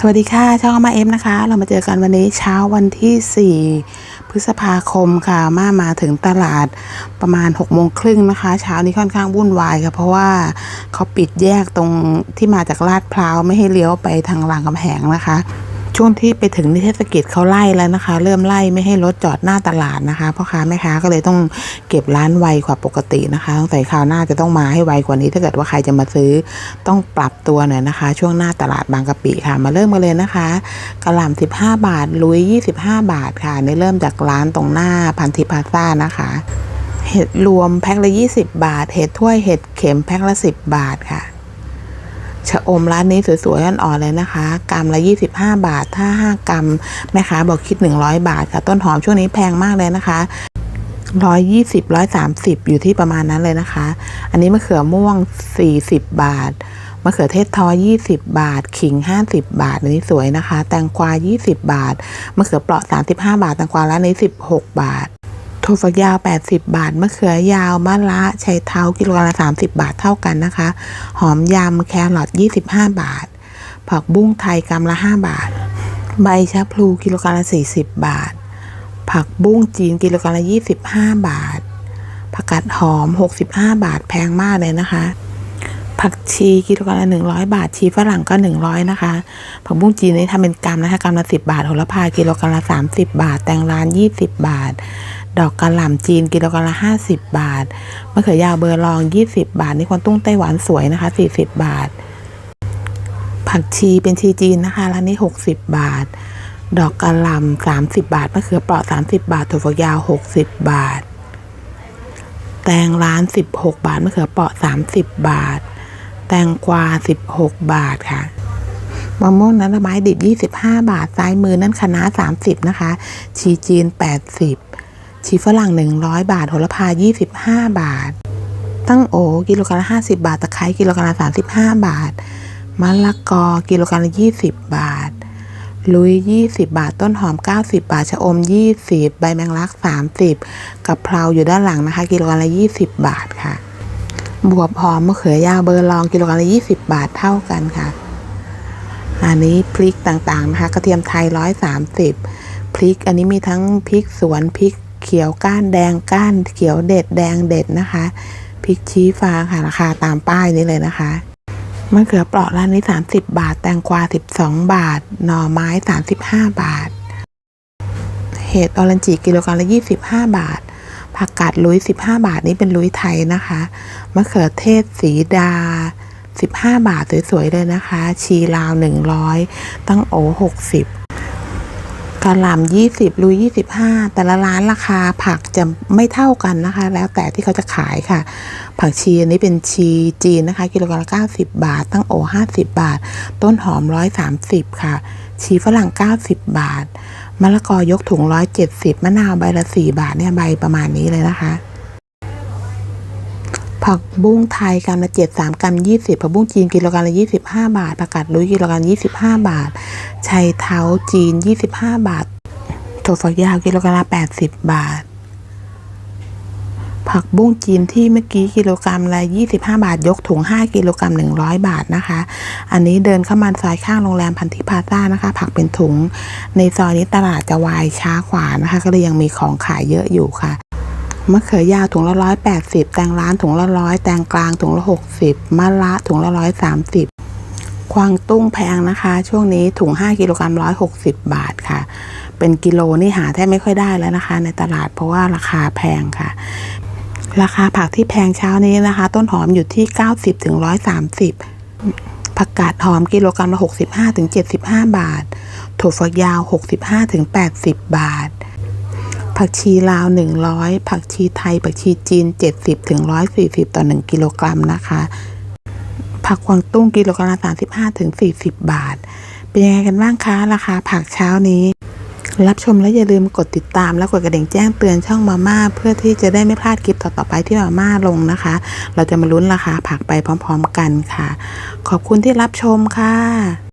สวัสดีค่ะ ช่องอามาเอฟนะคะ เรามาเจอกันวันนี้เช้าวันที่ 4 พฤษภาคมค่ะ มามาถึงตลาดประมาณ6โมงครึ่งนะคะ เช้านี้ค่อนข้างวุ่นวายค่ะ เพราะว่าเขาปิดแยกตรงที่มาจากลาดพร้าวไม่ให้เลี้ยวไปทางรางกำแหงนะคะ ช่วงที่ไปถึงนิเทศกิจเขาไล่แล้วนะคะ เริ่มไล่ไม่ให้รถจอดหน้าตลาดนะคะพ่อค้าแม่ค้าก็เลยต้องเก็บร้านไวกว่าปกตินะคะสงสัยคราวหน้าจะต้องมาให้ไวกว่านี้ ถ้าเกิดว่าใครจะมาซื้อต้องปรับตัวหน่อยนะคะ ช่วงหน้าตลาดบางกะปิค่ะ มาเริ่มกันเลยนะคะกระหล่ำ15 บาท ลุย 25 บาทค่ะในเริ่มจากร้านตรงหน้าพันธิพาซ่านะคะเห็ดรวมแพ็คละ 20 บาท เห็ดถ้วยเห็ดเข็มแพ็คละ 10 บาทค่ะ ชะอมร้านนี้สวยๆอ่อนๆเลยนะคะกรัมละ 25 บาท ถ้า 5 กรัมแม่ค้าบอกคิด 100 บาทค่ะ ต้นหอมช่วงนี้แพงมากเลยนะคะ120 130อยู่ที่ประมาณนั้นเลยนะคะ อันนี้มะเขือม่วง40บาท มะเขือเทศทอ20บาท ขิง50บาท อันนี้สวยนะคะ แตงกวา20บาท มะเขือเปราะ35บาท แตงกวาร้านนี้16บาท ถั่วฝักยาว 80 บาท มะเขือยาว มะระชัยเท้ากิโลกรัมละ 30 บาทเท่ากันนะคะ หอมยำแครอท25 บาท ผักบุ้งไทยกรัมละ 5 บาท ใบชะพลูกิโลกรัมละ 40 บาท ผักบุ้งจีนกิโลกรัมละ 25 บาท ผักกาดหอม 65 บาท แพงมากเลยนะคะ ผักชีกิโลกรัมละ100บาท ชีฝรั่งก็100นะคะ ผักบุ้งจีนนี่ทำเป็นกรัมนะคะกรัมละ10บาทโหระพากิโลกรัมละ30บบาท แตงร้าน20บบาท ดอกกระหล่ำจีนกิโลกรัมละ50บบาท มะเขือยาวเบอร์ลอง20บบาท นี่ควนตุ้งไต้หวันสวยนะคะ40บบาท ผักชีเป็นชีจีนนะคะร้านนี้60บบาท ดอกกระหล่ำ30บบาท มะเขือเปราะ30บบาท ถั่วฝักยาว60บบาทแตงร้าน 16 บาทมะเขือเปราะ 30 บาท แตงกวา 16 บาทค่ะมะม่วงน้ำไม้ดิบ 25 บาท ซ้ายมือนั่นคะน้า30 นะคะ ชีจีน 80 ชีฝรั่ง 100 บาท โหระพา 25 บาท ตั้งโอกิโลกรัมละ50 บาท ตะไคร้กิโลกรัมละ35 บาท มะละกอกิโลกรัมละ20 บาท ลุย 20 บาท ต้นหอม 90 บาท ชะอม 20 ใบแมงลัก 30กะเพราอยู่ด้านหลังนะคะ กิโลกรัมละ 20 บาทค่ะ บวบหอมมะเขือยาวเบอร์ลองกิโลกรัมละ20บาทเท่ากันค่ะ อันนี้พริกต่างๆนะคะกระเทียมไทย130พริกอันนี้มีทั้งพริกสวนพริกเขียวก้านแดงก้านเขียวเด็ดแดงเด็ดนะคะพริกชี้ฟ้าค่ะราคาตามป้ายนี้เลยนะคะมะเขือเปราะร้านนี้ 30 บาท แตงกวา 12 บาท หน่อไม้ 35 บาท เห็ดออรันจิกิโลกรัมละ 25 บาท ผักกาดลุย 15 บาทนี่เป็นลุยไทยนะคะ มะเขือเทศสีดา 15 บาทสวยๆเลยนะคะ ชีลาว 100 ตั้งโอ 60กระหล่ำ20 ลุย 25 แต่ละร้านราคาผักจะไม่เท่ากันนะคะ แล้วแต่ที่เขาจะขายค่ะ ผักชีอันนี้เป็นชีจีนนะคะ กิโลกรัมละ90 บาท ตั้งโอ 50 บาท ต้นหอม 130 ค่ะ ชีฝรั่ง 90 บาท มะละกอยกถุงร้อยเจ็ดสิบมะนาวใบละสี่บาทเนี่ยใบประมาณนี้เลยนะคะ ผักบุ้งไทยกรัมละเจ็ดสามกรัมยี่สิบผักบุ้งจีนกิโลกรัมละยี่สิบห้าบาทผักกาดลุยกิโลกรัมยี่สิบห้าบาทชัยเท้าจีนยี่สิบห้าบาทถั่วฝักยาวกิโลกรัมละแปดสิบบาท ผักบุ้งจีนที่เมื่อกี้กิโลกรัมละ25 บาท ยกถุง 5 กิโลกรัม 100 บาทนะคะ อันนี้เดินเข้ามาซอยข้างโรงแรมพันธิพาซ่านะคะ ผักเป็นถุง ในซอยนี้ตลาดจะวายช้ากว่านะคะ ก็เลยยังมีของขายเยอะอยู่ค่ะมะเขือยาวถุงละร้อยแปดสิบแตงร้านถุงละร้อยแตงกลางถุงละหกสิบมะละถุงละร้อยสามสิบควางตุ้งแพงนะคะ ช่วงนี้ถุงห้ากิโลกรัมร้อยหกสิบบาทค่ะ เป็นกิโลนี่หาแทบไม่ค่อยได้แล้วนะคะ ในตลาดเพราะว่าราคาแพงค่ะ ราคาผักที่แพงเช้านี้นะคะ ต้นหอมอยู่ที่เก้าสิบถึงร้อยสามสิบผักกาดหอมกิโลกรัมละหกสิบห้าถึงเจ็ดสิบห้าบาท ถั่วฝักยาวหกสิบห้าถึงแปดสิบบาท ผักชีลาว 100 ผักชีไทย ผักชีจีน 70ถึง140 ต่อ 1 กิโลกรัมนะคะ ผักกวางตุ้งกิโลกรัมละ35ถึง40 บาท เป็นยังไงกันบ้างคะ ราคาผักเช้านี้ รับชมแล้วอย่าลืมกดติดตาม และกดกระดิ่งแจ้งเตือนช่องมาม่าเพื่อที่จะได้ไม่พลาดคลิปต่อๆไปที่มาม่าลงนะคะ เราจะมาลุ้นราคาผักไปพร้อม ๆ กันค่ะ ขอบคุณที่รับชมค่ะ